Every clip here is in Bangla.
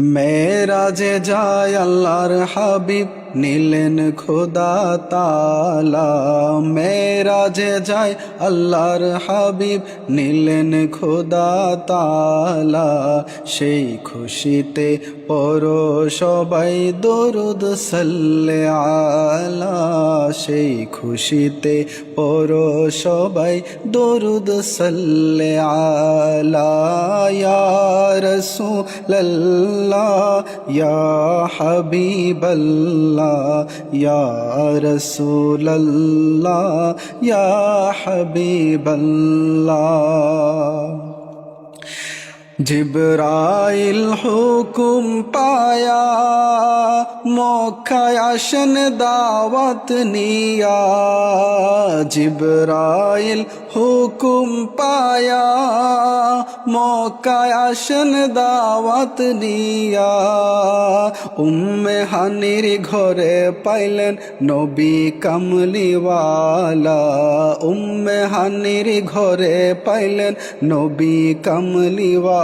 মেরাজে যায় আল্লাহর হাবিব নিলেন খোদা তালা মেরাজে যায় আল্লাহর হাবিব নিলেন খোদা তালা সেই খুশিতে পর সবাই, দরুদ সাল্লে আলা সেই খুশিতে পর সবাই। দরুদ সাল্লে আলা ইয়া রাসূলাল্লাহ ইয়া হাবিবাল্লাহ ইয়া হাবিবাল্লাহ। জিবরাইল হুকুম পায়া, মক্কায় আসেন দাওয়াত নিয়া। জিবরাইল হুকুম পায়া, মক্কায় আসেন দাওয়াত নিয়া। উম্মে হানির ঘরে পাইলেন নবী কামলিওয়ালা। উম্মে হানির ঘরে পাইলেন নবী কামলিওয়ালা।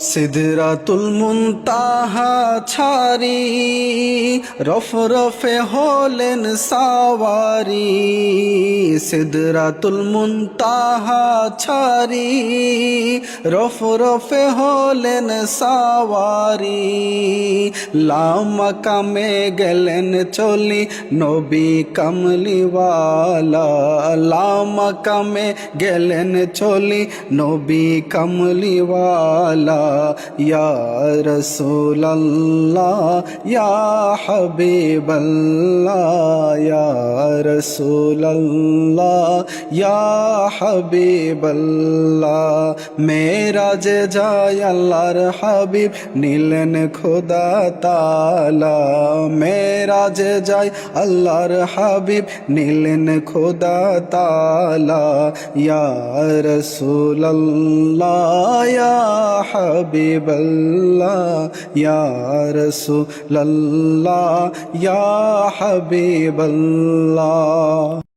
সিদরাতুল মুনতাহা ছাড়ি রফ রফে হলেন সাওয়ারি। সিদরাতুল মুনতাহা ছাড়ি রফ রফে হলেন সাওয়ারি। লামা কামে গেলেন চলি নবী কামলিওয়ালা। লামা কামে গেলেন চলি নবী কামলিওয়ালা। ইয়া রসুল্লাহ ইয়া হাবিবাল্লাহ ইয়া রসুল্লাহ ইয়া হাবিবাল্লাহ মেরাজে যায় আল্লাহর হাবিব নিলেন খোদা তালা মেরাজে যায় আল্লাহর হাবিব নিলেন খোদা তালা ইয়া রসুল্লাহ ইয়া হাবিবাল্লাহ, ইয়া রসুল্লাহ ইয়া হাবিবাল্লাহ।